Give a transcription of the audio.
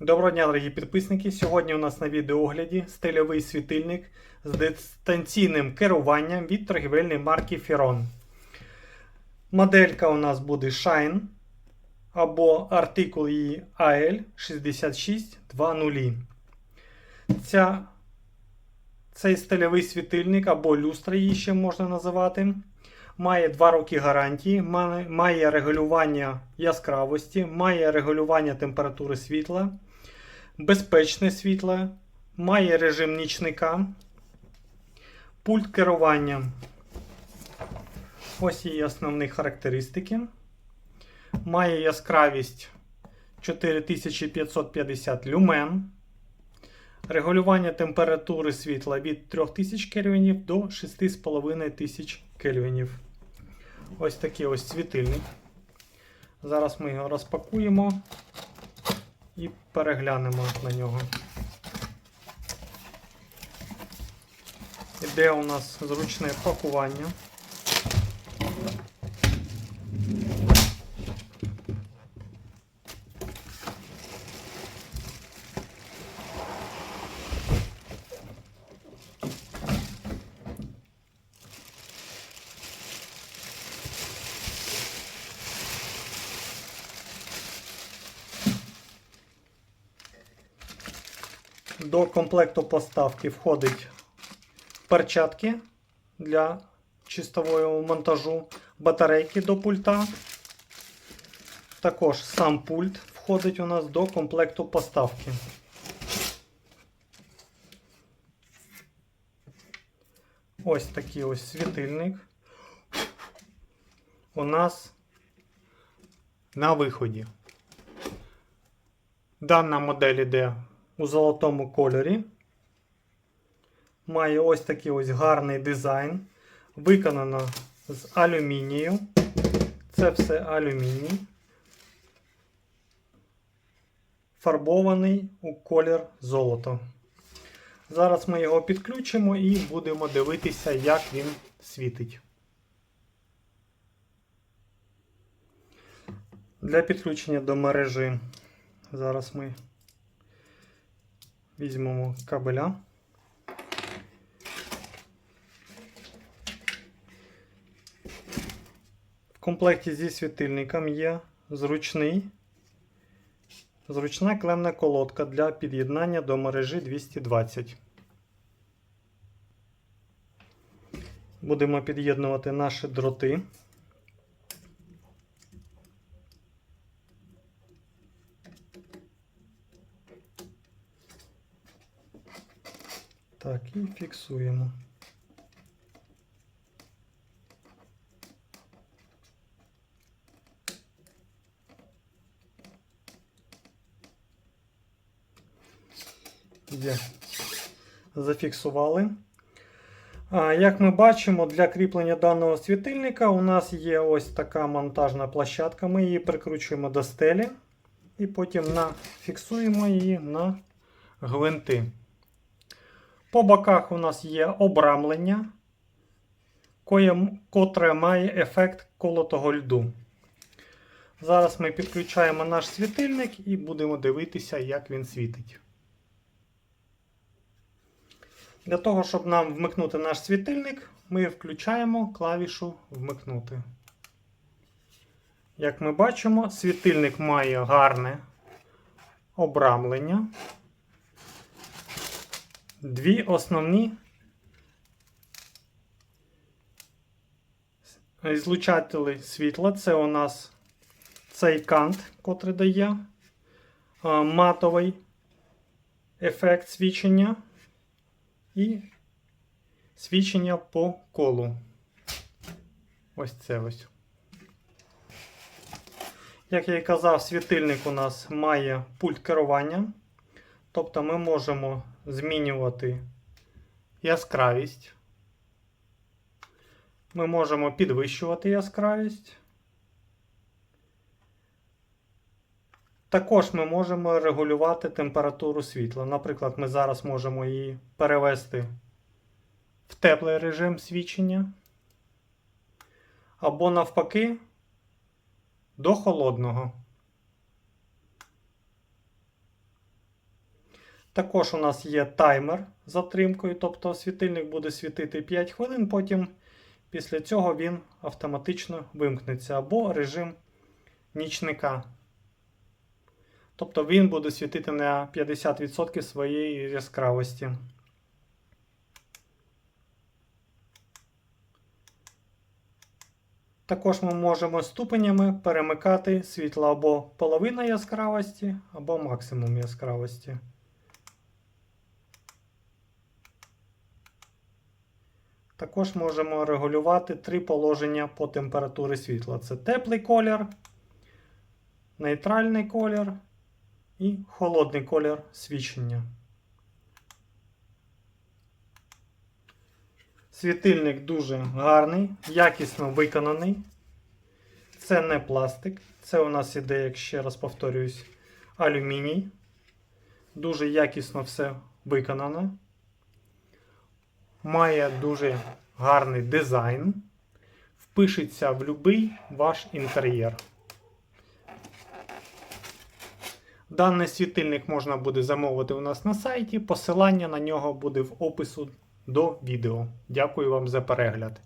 Доброго дня, дорогі підписники! Сьогодні у нас на відеоогляді стильовий світильник з дистанційним керуванням від торгівельної марки Firon. Моделька у нас буде Shine або артикул її AL6620. Ця, цей стильовий світильник або люстра її ще можна називати. Має 2 роки гарантії, має- регулювання яскравості, має регулювання температури світла, безпечне світло, має режим нічника, пульт керування. Ось її основні характеристики. Має яскравість 4550 люмен. Регулювання температури світла від 3000 кельвінів до 6500 кельвінів. Ось такий ось світильник. Зараз ми його розпакуємо і переглянемо на нього. Іде у нас зручне пакування. До комплекту поставки входить перчатки для чистового монтажу, батарейки до пульта. Також сам пульт входить у нас до комплекту поставки. Ось такий ось світильник. У нас на виході. Дана модель іде у золотому кольорі. Має ось такий ось гарний дизайн. Виконано з алюмінію. Це все алюміній. Фарбований у колір золото. Зараз ми його підключимо і будемо дивитися, як він світить. Для підключення до мережі зараз ми Візьмемо кабеля. В комплекті зі світильником є зручний, зручна клемна колодка для під'єднання до мережі 220. Будемо під'єднувати наші дроти. Так, і фіксуємо. Є. Зафіксували. Як ми бачимо, для кріплення даного світильника у нас є ось така монтажна площадка. Ми її прикручуємо до стелі і потім на, фіксуємо її на гвинти. По боках у нас є обрамлення, котре має ефект колотого льду. Зараз ми підключаємо наш світильник і будемо дивитися, як він світить. Для того, щоб нам вмикнути наш світильник, ми включаємо клавішу Вмикнути. Як ми бачимо, світильник має гарне обрамлення дві основні злучателі світла. Це у нас цей кант, котрий дає матовий ефект свічення і свічення по колу. Ось це ось. Як я і казав, світильник у нас має пульт керування. Тобто ми можемо змінювати яскравість. Ми можемо підвищувати яскравість. Також ми можемо регулювати температуру світла. Наприклад, ми зараз можемо її перевести в теплий режим свічення. Або навпаки до холодного. Також у нас є таймер з затримкою, тобто світильник буде світити 5 хвилин, потім після цього він автоматично вимкнеться або режим нічника. Тобто він буде світити на 50% своєї яскравості. Також ми можемо ступенями перемикати світло або половина яскравості, або максимум яскравості. Також можемо регулювати три положення по температурі світла: це теплий колір, нейтральний колір і холодний колір свічення. Світильник дуже гарний, якісно виконаний. Це не пластик. Це у нас іде, як ще раз повторююсь, алюміній. Дуже якісно все виконано. Має дуже гарний дизайн. Впишеться в будь-який ваш інтер'єр. Даний світильник можна буде замовити у нас на сайті. Посилання на нього буде в опису до відео. Дякую вам за перегляд.